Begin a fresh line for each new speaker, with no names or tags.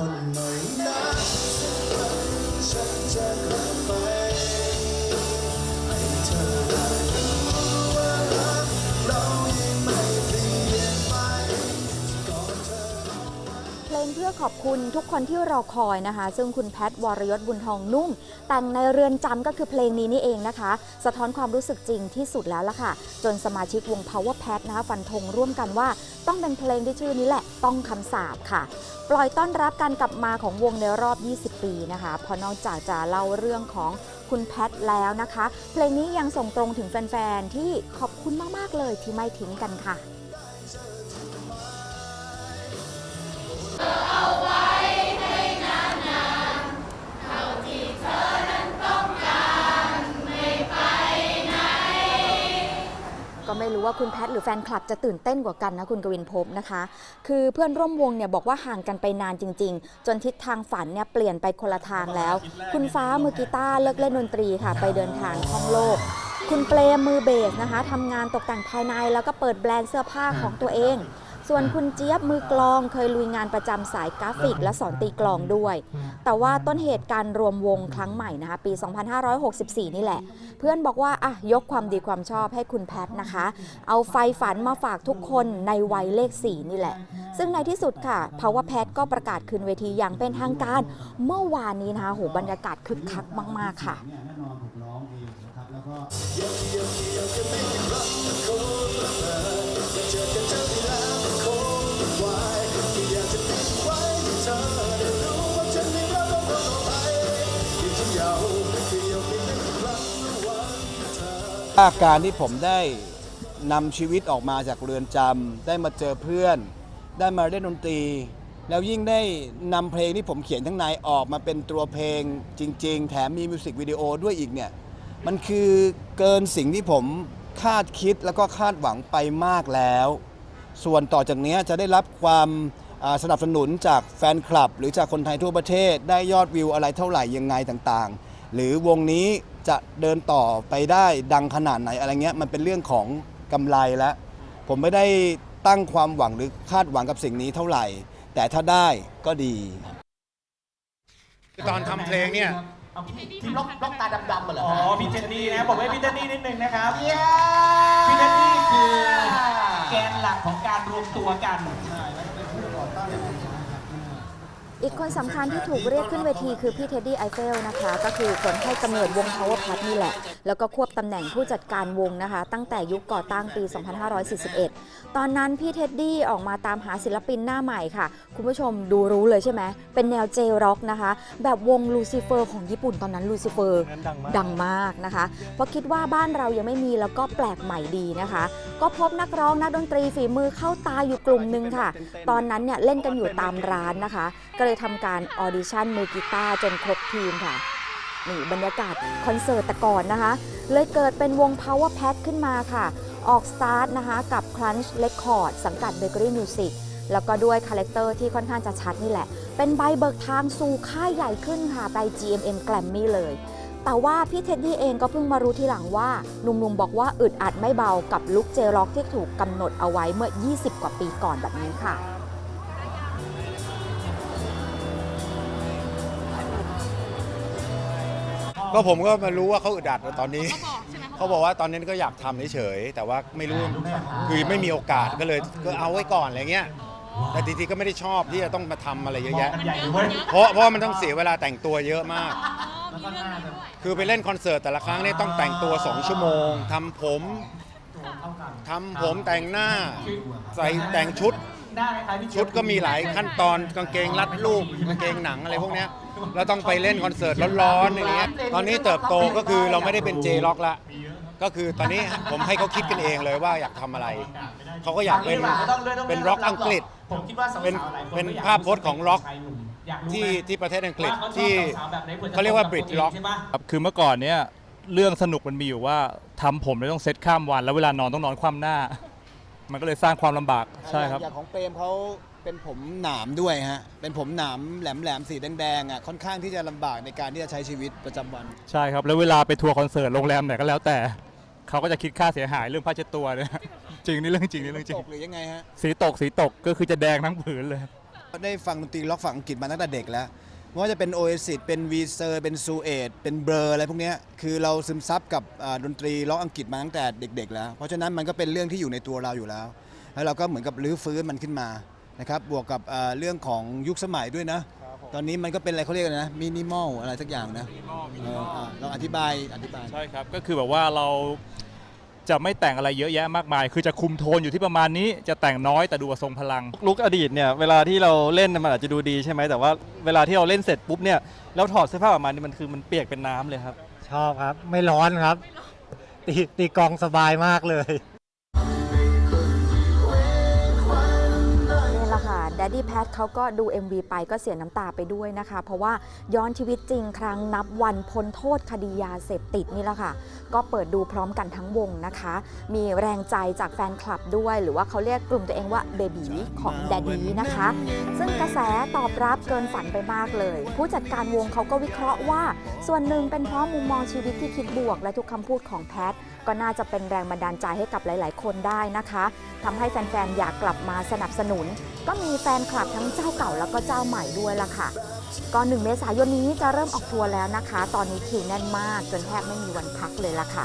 คนหน่อยนะสักวันฉันจะกลับไปให้เธอ
พื่อขอบคุณทุกคนที่รอคอยนะคะ ซึ่งคุณแพทย์วรยศบุญทองนุ่ม แต่งในเรือนจำก็คือเพลงนี้นี่เองนะคะ สะท้อนความรู้สึกจริงที่สุดแล้วล่ะค่ะ จนสมาชิกวง Power Pat นะคะฟันธงร่วมกันว่า ต้องเป็นเพลงที่ชื่อนี้แหละ ต้องคำสาบค่ะ ปล่อยต้อนรับการกลับมาของวงในรอบ 20 ปีนะคะเพราะนอกจากจะเล่าเรื่องของคุณแพทแล้วนะคะ เพลงนี้ยังส่งตรงถึงแฟนๆที่ขอบคุณมากๆเลยที่ไม่ทิ้งกันค่ะ รู้ว่าคุณแพทย์หรือแฟนคลับจะตื่นเต้นกว่ากันนะคุณกวินภพนะคะ คือเพื่อนร่วมวงเนี่ยบอกว่าห่างกันไปนานจริง ๆ จนทิศทางฝันเนี่ยเปลี่ยนไปคนละทางแล้ว คุณฟ้ามือกีตาร์เลิกเล่นดนตรีค่ะ ไปเดินทางท่องโลก คุณเปรมมือเบสนะคะทำงานตกแต่งภายในแล้วก็เปิดแบรนด์เสื้อผ้าของตัวเอง ส่วนคุณเจี๊ยบมือกลองเคยลุยงานประจำสายกราฟิก และสอนตีกลองด้วย แต่ว่าต้นเหตุการรวมวงครั้งใหม่นะคะปี 2564 นี่แหละ เพื่อนบอกว่าอะยกความดีความชอบให้คุณแพทนะคะ เอาไฟฝันมาฝากทุกคนในวัยเลข 4 นี่แหละ ซึ่งในที่สุดค่ะ Power Pat ก็ประกาศคืนเวทีอย่างเป็นทางการ เมื่อวานนี้นะคะโหบรรยากาศคึกคักมาก ๆ ค่ะ
อา
การที่
ผมได้นำชีวิตออกมาจากเรือนจำได้มาเจอเพื่อน ได้มาเล่นดนตรี แล้วยิ่งได้นำเพลงที่ผมเขียนทั้งในออกมาเป็นตัวเพลงจริง ๆ แถมมีมิวสิกวิดีโอด้วยอีกเนี่ย มันคือเกินสิ่งที่ผมคาดคิดแล้วก็คาดหวังไปมากแล้ว ส่วนต่อจากนี้จะได้รับความสนับสนุนจากแฟนคลับ หรือจากคนไทยทั่วประเทศได้ยอดวิวอะไรเท่าไหร่ยังไงต่างๆ หรือวงนี้ จะเดินต่อไปได้ดังขนาดไหนอะไรเงี้ยมันเป็นเรื่องของกำไรแล้วผมไม่ได้ตั้งความหวังหรือคาดหวังกับสิ่งนี้เท่าไหร่ แต่ถ้าได้ก็ดี
ตอนทำเพลงเนี่ย
ที่ล็อกล็อกตาดำๆมาเหรอ
อ๋อ
ฮะ
พี่เจนนี่นะบอกให้พี่เจนนี่นิดนึงนะครับ
เย้
พี่เจนนี่คือแกนหลักของการรวมตัวกัน
อีกคนสำคัญที่ถูกเรียกขึ้นเวทีคือพี่เท็ดดี้ไอเฟลนะคะ ก็คือคนให้กำเนิดวง Power Pat นี่แหละ แล้วก็ควบตำแหน่งผู้จัดการวงนะคะ ตั้งแต่ยุคก่อตั้งปี 2541 ตอนนั้นพี่เท็ดดี้ออกมาตามหาศิลปินหน้าใหม่ค่ะ คุณผู้ชมดูรู้เลยใช่ไหม เป็นแนวเจร็อกนะคะ แบบวงลูซิเฟอร์ของญี่ปุ่นตอนนั้นลูซิเฟอร์ดังมากนะคะ เพราะคิดว่าบ้านเรายังไม่มีแล้วก็แปลกใหม่ดีนะคะ ก็พบนักร้องนักดนตรีฝีมือเข้าตาอยู่กลุ่มหนึ่งค่ะ ตอนนั้นเนี่ยเล่นกันอยู่ตามร้านนะคะก็เลยทำการออดิชั่นมือกีตาร์จนครบทีมค่ะนี่บรรยากาศคอนเสิร์ตแต่ก่อนนะคะ เลยเกิดเป็นวง Power Pat ขึ้นมาค่ะ ออกสตาร์ทนะคะกับ Crunch Record สังกัด Bakery Music แล้วก็ด้วยคาแรคเตอร์ที่ค่อนข้างจะชัดนี่แหละ เป็นใบเบิกทางสู่ค่ายใหญ่ขึ้นค่ะ ไป GMM Grammy เลย แต่ว่าพี่เท็ดดี้เองก็เพิ่งมารู้ทีหลังว่าหนุ่มๆบอกว่าอึดอัดไม่เบากับลุคเจร็อกที่ถูกกำหนดเอาไว้เมื่อ 20 กว่าปีก่อนแบบนี้ค่ะ
ก็ผมก็มารู้ว่าเขาอึดอัดตอนนี้ เขาบอกว่าตอนนี้ก็อยากทำเฉยๆแต่ว่าไม่รู้คือไม่มีโอกาสก็เลยก็เอาไว้ก่อนอะไรเงี้ย แต่จริงๆก็ไม่ได้ชอบที่จะต้องมาทำอะไรเยอะแยะ
ใหญ่เว้ย
เพราะเพราะมันต้องเสียเวลาแต่งตัวเยอะมากคือไปเล่นคอนเสิร์ตแต่ละครั้งเนี่ยต้องแต่งตัว 2 ชั่วโมงทำผมทำผมแต่งหน้า ใส่แต่งชุด
หน้าคล้ายๆพี่
ชุดก็มีหลายขั้นตอนกางเกงรัดรูปกางเกงหนังอะไรพวกเนี้ย เราต้องไปเล่นคอนเสิร์ตร้อนๆอย่างเงี้ยตอนนี้เติบโตก็คือเราไม่ได้เป็นเจล็อกละก็คือตอนนี้ผมให้เขาคิดกันเองเลยว่าอยากทำอะไร เขาก็อยากเป็นเป็นร็อกอังกฤษ
ผมคิดว่าสาวๆ
เป็น
หลายค
เป็น
ก็อยก
ภาพพจน์ของร็อก
ชายหนุ่มอยากรู้
ที่
ไหม
ที่ประเทศอังกฤษ
ว่าเขาชอบ
ที่
สาวๆแบบไหนควรจะ
เขาเรียกว่า
ตง
Brit
ตัวเอง
Rock
ใช่ปะ
ครับคือเมื่อก่อนเนี่ยเรื่องสนุกมันมีอยู่ว่าทำผมเลยต้องเซตข้ามวัน แล้วเวลานอนต้องนอนคว่ำหน้า มันก็เลยสร้างความลำบากใช่ครับ
อย่างของเปรมเขา เป็นผมหนามด้วยฮะ เป็นผมหนามแหลมๆสีแดงๆอะค่อนข้างที่จะลำบากในการที่จะใช้ชีวิตประจำวัน
ใช่ครับ แล้วเวลาไปทัวร์คอนเสิร์ตโรงแรมไหนก็แล้วแต่ เขาก็จะคิดค่าเสียหายเรื่องผ้าเช็ดตัวเนี่ย จริงนี่เรื่องจริงนี่เรื่องจริ
ต
ง
กหรือยังไงฮะ
สีตกสีตกก็คือจะแดงทั้งผืนเลย
ได้ฟังดนตรีล็อกฝั่งอังกฤษมาตั้งแต่เด็กแล้วไม่ว่าจะเป็น Oasis เป็น v ีเซอร์ เป็นซูเอตเป็นเบลออะไรพวกเนี้ยคือเราซึมซับกับอ่าดนตรีล็อกอังกฤษมาตั้งแต่เด็ก ๆ แล้ว เพราะฉะนั้นมันก็เป็นเรื่องที่อยู่ในตัวเราอยู่แล้ว แล้วเราก็เหมือนกับรื้อฟื้นมันขึ้นมา นะครับบวกกับอ่าเรื่องของยุคสมัยด้วยนะตอนนี้มันก็เป็นอะไรเขาเรียกอะไรนะมินิมอลอะไรสักอย่างนะเอออะลองอธิบายอธิบาย
ใช่ครับ ก็คือแบบว่าเราจะไม่แต่งอะไรเยอะแยะมากมาย คือจะคุมโทนอยู่ที่ประมาณนี้ จะแต่งน้อยแต่ดูทรงพลัง
ลุกอดีตเนี่ยเวลาที่เราเล่นมันอาจจะดูดีใช่ไหมแต่ว่าเวลาที่เราเล่นเสร็จปุ๊บเนี่ยแล้วถอดเสื้อผ้าออกมานี่มันคือมันเปียกเป็นน้ำเลยครับ
ชอบครับ ไม่ร้อนครับ ตีตีกลองสบายมากเลย
ดดดี้แพทเขาก็ดู MV ไปก็เสียน้ำตาไปด้วยนะคะ เพราะว่าย้อนชีวิตจริงครั้งนับวันพ้นโทษคดียาเสพติดนี่แหละค่ะ ก็เปิดดูพร้อมกันทั้งวงนะคะ มีแรงใจจากแฟนคลับด้วย หรือว่าเขาเรียกกลุ่มตัวเองว่าเบบีของแดดดี้นะคะ ซึ่งกระแสตอบรับเกินฝันไปมากเลย ผู้จัดการวงเขาก็วิเคราะห์ว่า ส่วนหนึ่งเป็นเพราะมุมมองชีวิตที่คิดบวก และทุกคำพูดของแพทก็น่าจะเป็นแรงบันดาลใจให้กับหลาย ๆ คนได้นะคะทำให้แฟน ๆ อยากกลับมาสนับสนุน ก็มีแฟนคลับทั้งเจ้าเก่าแล้วก็เจ้าใหม่ด้วยล่ะค่ะก่อนหนึ่งเมษายนนี้จะเริ่มออกทัวร์แล้วนะคะ ตอนนี้คิวแน่นมากจนแทบไม่มีวันพักเลยล่ะค่ะ